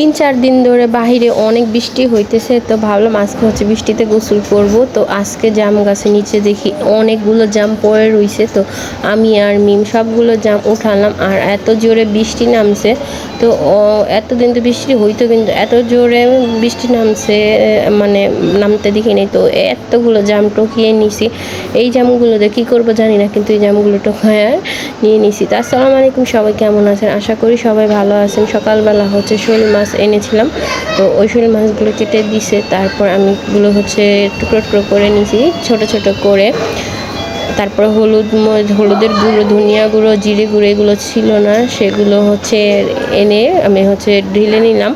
তিন চার দিন ধরে বাহিরে অনেক বৃষ্টি হইতেছে, তো ভাবলাম আজকে হচ্ছে বৃষ্টিতে গোসল করব। তো আজকে জাম গাছের নিচে দেখি অনেকগুলো জাম পড়ে রইছে, তো আমি আর মিম সবগুলো জাম উঠালাম। আর এত জোরে বৃষ্টি নামছে, তো এতদিন তো বৃষ্টি হইতো কিন্তু এত জোরে বৃষ্টি নামছে মানে নামতে দেখি নেই। তো এতগুলো জাম টকিয়ে নিছি। এই জামগুলো দিয়ে কী করব জানি না, কিন্তু এই জামগুলো টোকায় নিয়ে নিছি। তো আসসালামু আলাইকুম, সবাই কেমন আছেন? আশা করি সবাই ভালো আছেন। সকালবেলা হচ্ছে শোল মাছ এনেছিলাম। তো ওই শোল মাছগুলো কেটে দিছে। তারপর আমি এগুলো হচ্ছে টুকরো টুকরো করে নিছি, ছোট ছোট করে। তারপর হলুদ হলুদের গুঁড়ো, ধনিয়া গুঁড়ো, জিরে গুঁড়ো, এগুলো ছিল না। সেগুলো হচ্ছে এনে আমি হচ্ছে ঢেলে নিলাম।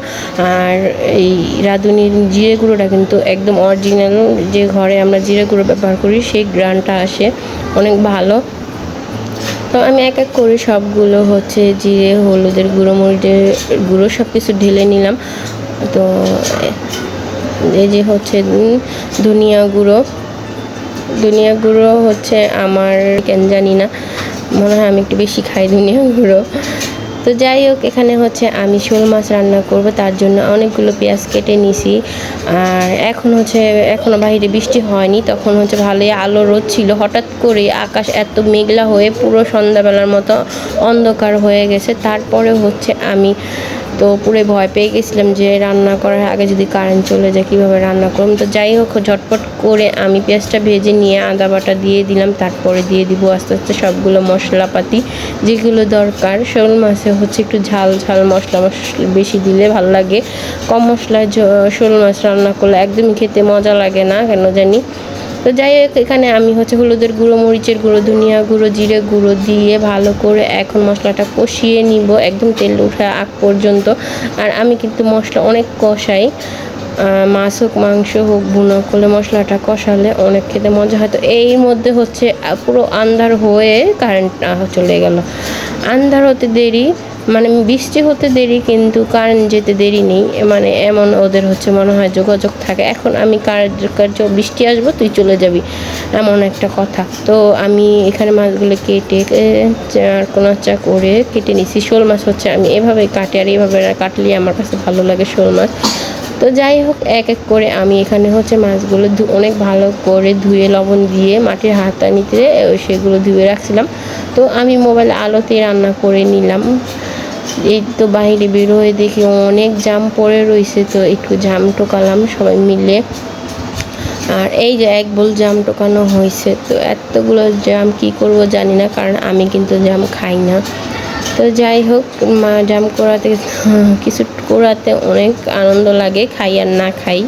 আর এই রাঁধুনির জিরে গুঁড়োটা কিন্তু একদম অরিজিনাল যে ঘরে আমরা জিরে গুঁড়ো ব্যবহার করি, সেই গ্রানটা আসে। অনেক ভালো। তো আমি এক এক করে সবগুলো হচ্ছে জিরে, হলুদের গুঁড়ো, মরিচের গুঁড়ো সব কিছু ঢেলে নিলাম। তো এই যে হচ্ছে ধনিয়া গুঁড়ো। ধনিয়া গুঁড়ো হচ্ছে আমার কেন জানি না, মনে হয় আমি একটু বেশি খাই ধনিয়া গুঁড়ো। তো যাই হোক, এখানে হচ্ছে আমি শোল মাছ রান্না করব, তার জন্য অনেকগুলো পেঁয়াজ কেটে নিছি। আর এখন হচ্ছে এখনও বাইরে বৃষ্টি হয়নি, তখন হচ্ছে ভালোই আলো রোদ ছিল। হঠাৎ করে আকাশ এত মেঘলা হয়ে পুরো সন্ধ্যাবেলার মতো অন্ধকার হয়ে গেছে। তারপরে হচ্ছে আমি তো পুরো ভয় পেয়ে গেছিলাম যে রান্না করার আগে যদি কারেন্ট চলে যায়, কীভাবে রান্না করব? তো যাই হোক, ঝটপট করে আমি পেঁয়াজটা ভেজে নিয়ে আদা বাটা দিয়ে দিলাম। তারপরে দিয়ে দিব আস্তে আস্তে সবগুলো মশলাপাতি যেগুলো দরকার। শোল মাছে হচ্ছে একটু ঝাল ঝাল মশলা মশলা বেশি দিলে ভালো লাগে। কম মশলায় শোল মাছ রান্না করলে একদমই খেতে মজা লাগে না, কেন জানি? তো যাই হোক, এখানে আমি হচ্ছে হলুদের গুঁড়ো, মরিচের গুঁড়ো, ধনিয়া গুঁড়ো, জিরে গুঁড়ো দিয়ে ভালো করে এখন মশলাটা কষিয়ে নিব একদম তেল উঠে আগ পর্যন্ত। আর আমি কিন্তু মশলা অনেক কষাই। মাছ হোক, মাংস হোক বুনো করলে মশলাটা কষালে অনেক খেতে মজা হয়। তো এই মধ্যে হচ্ছে পুরো আন্ধার হয়ে কারেন্ট চলে গেল। আন্ধার হতে দেরি। মানে বৃষ্টি হতে দেরি কিন্তু কারেন্ট যেতে দেরি নেই। মানে এমন ওদের হচ্ছে মনে হয় যোগাযোগ থাকে। এখন আমি কার- কার- বৃষ্টি আসব তুই চলে যাবি এমন একটা কথা। তো আমি এখানে মাছগুলো কেটে এ, চার কোনাচা করে কেটে নিছি। শোল মাছ হচ্ছে আমি এভাবে কাটে আর এইভাবে কাটলে আমার কাছে ভালো লাগে শোল মাছ। তো যাই হোক এক এক করে আমি এখানে হচ্ছে মাছগুলো অনেক ভালো করে ধুয়ে লবণ দিয়ে মাটির হাতানিতে সেগুলো ধুয়ে রাখছিলাম। তো আমি মোবাইল আলোতে রান্না করে নিলাম। এই তো বাইরে বের হয়ে দেখি অনেক জাম পড়ে রয়েছে তো একটু জাম টোকালাম সবাই মিলে। আর এই যে এক বোল জাম টোকানো হয়েছে, তো এতগুলো জাম কি করব জানি না, কারণ আমি কিন্তু জাম খাই না। তো যাই হোক জাম করাতে কিছু করাতে অনেক আনন্দ লাগে, খাই আর না খাই।